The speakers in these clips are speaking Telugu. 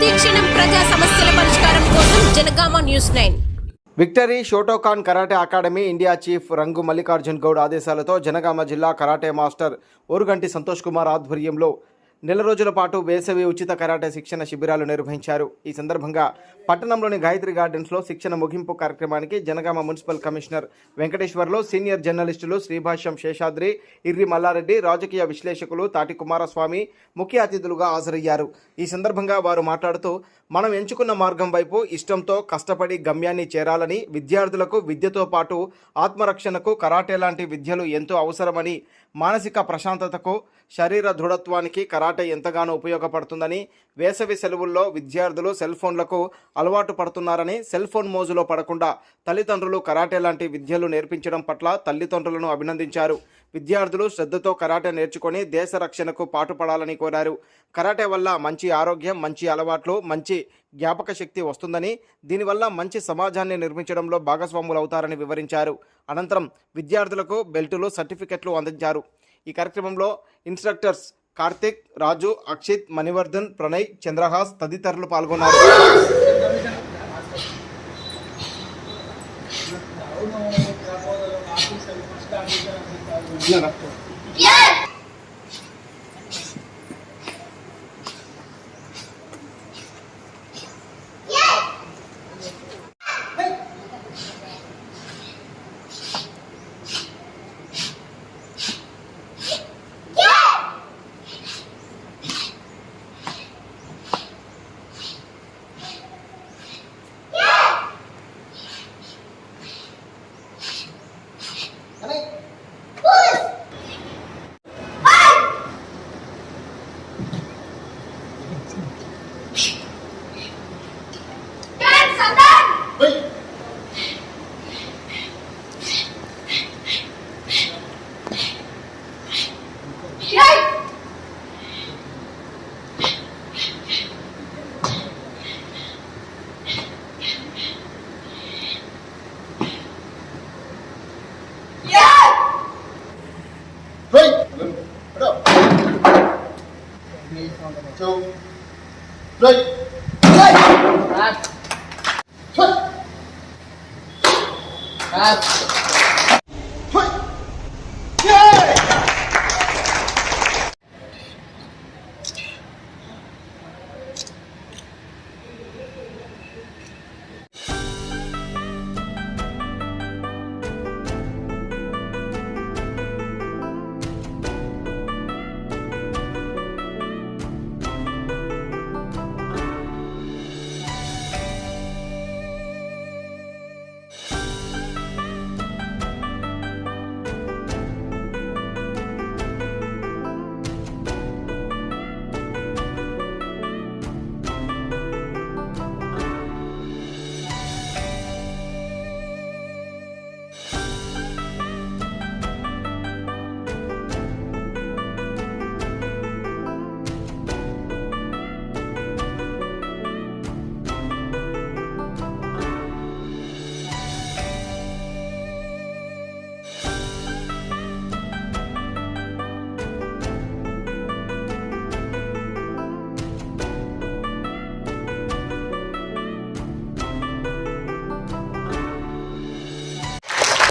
ప్రతిక్షణం ప్రజా సమస్యల పరిష్కారం కోసం Jangaon news nine. Victory Shotokan karate academy India chief Rangu Mallikarjun Goud ఆదేశాలతో జనగామ జిల్లా కరాటే మాస్టర్ ఓరుగంటి సంతోష్ కుమార్ ఆధ్వర్యంలో నెల రోజుల పాటు వేసవి ఉచిత కరాటే శిక్షణ శిబిరాలు నిర్వహించారు. ఈ సందర్భంగా పట్టణంలోని గాయత్రి గార్డెన్స్లో శిక్షణ ముగింపు కార్యక్రమానికి Jangaon municipal commissioner Venkateswarlu senior జర్నలిస్టులు శ్రీభాష్యం శేషాద్రి ఇర్రి మల్లారెడ్డి రాజకీయ విశ్లేషకులు తాటి కుమారస్వామి ముఖ్య అతిథులుగా హాజరయ్యారు. ఈ సందర్భంగా వారు మాట్లాడుతూ మనం ఎంచుకున్న మార్గం వైపు ఇష్టంతో కష్టపడి గమ్యాన్ని చేరాలని విద్యార్థులకు విద్యతో పాటు ఆత్మరక్షణకు కరాటే లాంటి విద్యలు ఎంతో అవసరమని మానసిక ప్రశాంతతకు శరీర దృఢత్వానికి కరాటే ఎంతగానో ఉపయోగపడుతుందని వేసవి సెలవుల్లో విద్యార్థులు సెల్ ఫోన్లకు అలవాటు పడుతున్నారని సెల్ ఫోన్ మోజులో పడకుండా తల్లిదండ్రులు కరాటే లాంటి విద్యలు నేర్పించడం పట్ల తల్లిదండ్రులను అభినందించారు. విద్యార్థులు శ్రద్ధతో కరాటే నేర్చుకొని దేశ రక్షణకు పాటుపడాలని కోరారు. కరాటే వల్ల మంచి ఆరోగ్యం మంచి అలవాట్లు మంచి జ్ఞాపక శక్తి వస్తుందని దీనివల్ల మంచి సమాజాన్ని నిర్మించడంలో భాగస్వాములు అవుతారని వివరించారు. అనంతరం విద్యార్థులకు బెల్టులు సర్టిఫికెట్లు అందించారు. ఈ కార్యక్రమంలో ఇన్స్ట్రక్టర్స్ కార్తిక్ రాజు అక్షిత్ మణివర్ధన్ ప్రణయ్ చంద్రహాస్ తదితరులు పాల్గొన్నారు Three. two, three, play. Back. Foot. Back.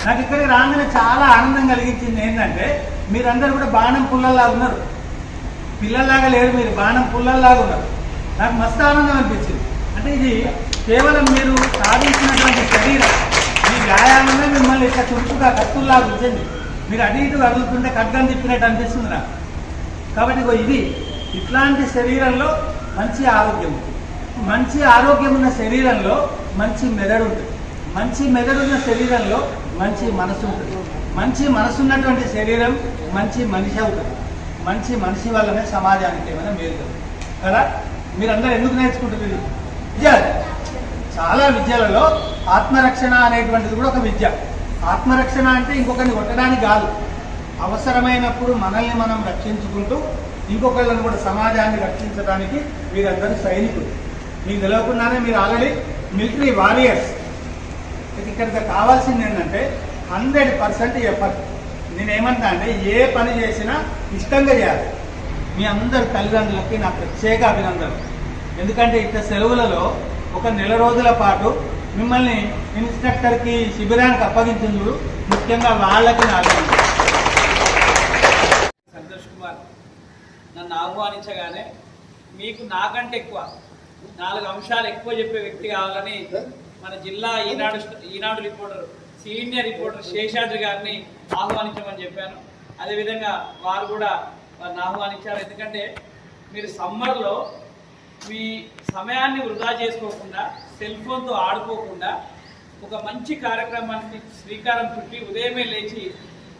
నాకు ఇక్కడికి రాగానే చాలా ఆనందం కలిగించింది ఏంటంటే మీరందరూ కూడా బాణం పుల్లల్లా ఉన్నారు. పిల్లల్లాగా లేరు మీరు బాణం పుల్లల్లాగా ఉన్నారు. నాకు మస్తు ఆనందం అనిపించింది. అంటే ఇది కేవలం మీరు సాధించినటువంటి శరీరం మీ వ్యాయామమే మిమ్మల్ని ఇట్లా చురుకుగా కత్తుల్లాగా ఉంచింది. మీరు అటు ఇటు కదులుతుంటే ఖడ్గం తిప్పినట్టు అనిపిస్తుంది నాకు. కాబట్టి ఇది ఇట్లాంటి శరీరంలో మంచి ఆరోగ్యం. మంచి ఆరోగ్యం ఉన్న శరీరంలో మంచి మెదడు ఉంటుంది. మంచి మెదడున్న శరీరంలో మంచి మనసు ఉంటుంది. మంచి మనసు ఉన్నటువంటి శరీరం మంచి మనిషి అవుతుంది. మంచి మనిషి వల్లనే సమాజానికి ఏమైనా మేలు కదా? మీరందరూ ఎందుకు నేర్చుకుంటుంది ఇది? చాలా విద్యలలో ఆత్మరక్షణ అనేటువంటిది కూడా ఒక విద్య. ఆత్మరక్షణ అంటే ఇంకొకరిని కొట్టడానికి కాదు. అవసరమైనప్పుడు మనల్ని మనం రక్షించుకుంటూ ఇంకొకళ్ళని కూడా సమాజాన్ని రక్షించడానికి మీరందరూ సైనికులు. మీకు తెలియకుండానే మీరు ఆల్రెడీ మిలిటరీ వారియర్స్. ఇక్కడ కావాల్సింది ఏంటంటే హండ్రెడ్ పర్సెంట్ ఎఫర్ట్. నేనేమంటా అంటే ఏ పని చేసినా ఇష్టంగా చేయాలి. మీ అందరి తల్లిదండ్రులకి నా ప్రత్యేక అభినందనలు. ఎందుకంటే ఇక్కడ సెలవులలో ఒక నెల రోజుల పాటు మిమ్మల్ని ఇన్స్ట్రక్టర్కి శిబిరానికి అప్పగించింది ముఖ్యంగా వాళ్ళకి నా సంతోష్ కుమార్ నన్ను ఆహ్వానించగానే మీకు నాకంటే ఎక్కువ నాలుగు అంశాలు ఎక్కువ చెప్పే వ్యక్తి కావాలని మన జిల్లా Eenadu Eenadu reporter senior reporter Seshadri గారిని ఆహ్వానించమని చెప్పాను. అదేవిధంగా వారు కూడా వారిని ఆహ్వానించారు. ఎందుకంటే మీరు సమ్మర్లో మీ సమయాన్ని వృధా చేసుకోకుండా సెల్ ఫోన్తో ఆడుకోకుండా ఒక మంచి కార్యక్రమానికి శ్రీకారం చుట్టి ఉదయమే లేచి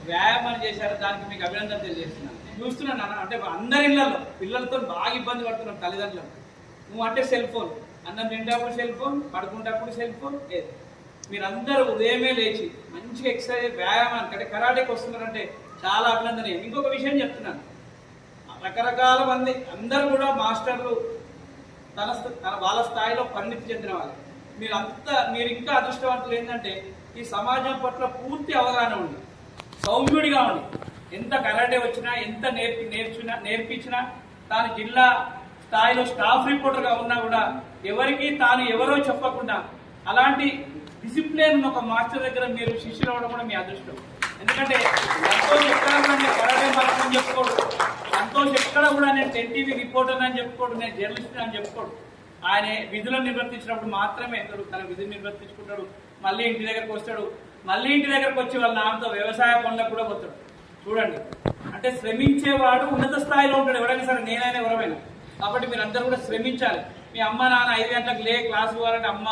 వ్యాయామం చేశారు. దానికి మీకు అభినందన తెలియజేస్తున్నాను. చూస్తున్నాను అంటే అందరి ఇళ్ళలో పిల్లలతో బాగా ఇబ్బంది పడుతున్నాం తల్లిదండ్రులు. నువ్వు అంటే సెల్ ఫోన్. అన్నం తింటప్పుడు సెల్ ఫోన్ పడుకుంటప్పుడు సెల్ ఫోన్ లేదు. మీరందరూ ఉదయమే లేచి మంచి ఎక్సర్సైజ్ వ్యాయామానికి అంటే కరాటేకి వస్తున్నారంటే చాలా అభినందనీయం. ఇంకొక విషయం చెప్తున్నాను. రకరకాల మంది అందరూ కూడా మాస్టర్లు తన తన వాళ్ళ స్థాయిలో పరిణితి చెందిన వాళ్ళు. మీరు అంత మీరు ఇంకా అదృష్టవంతులు ఏంటంటే ఈ సమాజం పట్ల పూర్తి అవగాహన ఉంది సౌమ్యుడిగా ఉంది ఎంత కరాటే వచ్చినా ఎంత నేర్పి నేర్చున్నా నేర్పించినా తాను జిల్లా స్థాయిలో స్టాఫ్ రిపోర్టర్గా ఉన్నా కూడా ఎవరికి తాను ఎవరో చెప్పకుండా అలాంటి డిసిప్లిన్ ఒక మాస్టర్ దగ్గర మీరు శిష్యులు అవ్వడం కూడా మీ అదృష్టం. ఎందుకంటే సంతోష్ ఎక్కడ కూడా నేను అని చెప్పుకోడు. సంతోష్ ఎక్కడ కూడా నేను టెన్ టీవీ రిపోర్టర్ అని చెప్పుకోడు నేను జర్నలిస్ట్ అని చెప్పుకోడు. ఆయన విధులను నిర్వర్తించినప్పుడు మాత్రమే వెళ్తాడు తన విధులు నిర్వర్తించుకుంటాడు. మళ్ళీ ఇంటి దగ్గరకు వస్తాడు. మళ్ళీ ఇంటి దగ్గరకు వచ్చి వాళ్ళ నాన్నతో వ్యవసాయ పనులకు కూడా పోతాడు. చూడండి. అంటే శ్రమించేవాడు ఉన్నత స్థాయిలో ఉంటాడు. ఎవరైనా సరే నేనైనా ఎవరైనా కాబట్టి మీరు అందరూ కూడా శ్రమించాలి. మీ అమ్మ నాన్న ఐదు గంటలకు లే క్లాస్ పోవాలంటే అమ్మ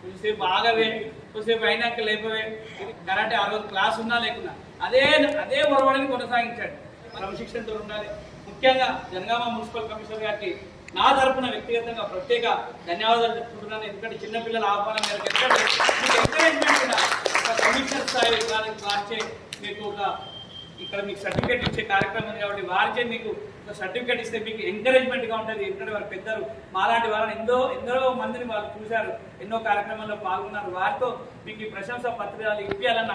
కొద్దిసేపు ఆగవే కొద్దిసేపు అయినాక లేపవే. కరెంట్ కరాటే ఆ రోజు క్లాస్ ఉన్నా లేకున్నా అదే అదే ఒరవడిని కొనసాగించాడు. క్రమశిక్షణతో ఉండాలి. ముఖ్యంగా జనగామ మున్సిపల్ కమిషనర్ గారికి నా తరపున వ్యక్తిగతంగా ప్రత్యేక ధన్యవాదాలు చెప్పుకుంటున్నాను ఎందుకంటే చిన్నపిల్లల ఆహ్వానం మేరకు ఎందుకంటే మీకు ఎంకరేజ్మెంట్ కూడా కమిషనర్ స్థాయి మీకు ఒక ఇక్కడ మీకు సర్టిఫికేట్ ఇచ్చే కార్యక్రమం ఉంది కాబట్టి వారికే మీకు సర్టిఫికేట్ ఇస్తే మీకు ఎంకరేజ్మెంట్గా ఉంటుంది. ఎందుకంటే వారు పెద్దలు. మాలాంటి వారిని ఎంతో ఎందరో మందిని వాళ్ళు చూశారు. ఎన్నో కార్యక్రమాల్లో పాల్గొన్నారు. వారితో మీకు ఈ ప్రశంస పత్రికలు ఇప్పించాలన్న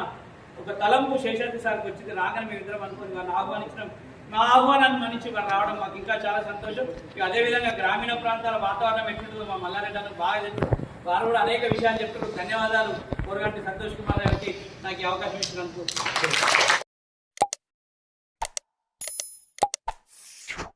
ఒక తలంపు శేషాద్రి సార్కి వచ్చింది. రాగానే మీ ఇద్దరం అనుకుని వారిని ఆహ్వానించడం మా ఆహ్వానాన్ని మన్నించి వారు రావడం మాకు ఇంకా చాలా సంతోషం. ఇక అదేవిధంగా గ్రామీణ ప్రాంతాల వాతావరణం ఎట్లుంటుందో మా మల్లారెడ్డి బాగా చెప్తారు వారు కూడా అనేక విషయాలు చెప్తున్నారు ధన్యవాదాలు. కోరగంటి సంతోష్ కుమార్ గారికి నాకు ఈ అవకాశం ఇచ్చినందుకు.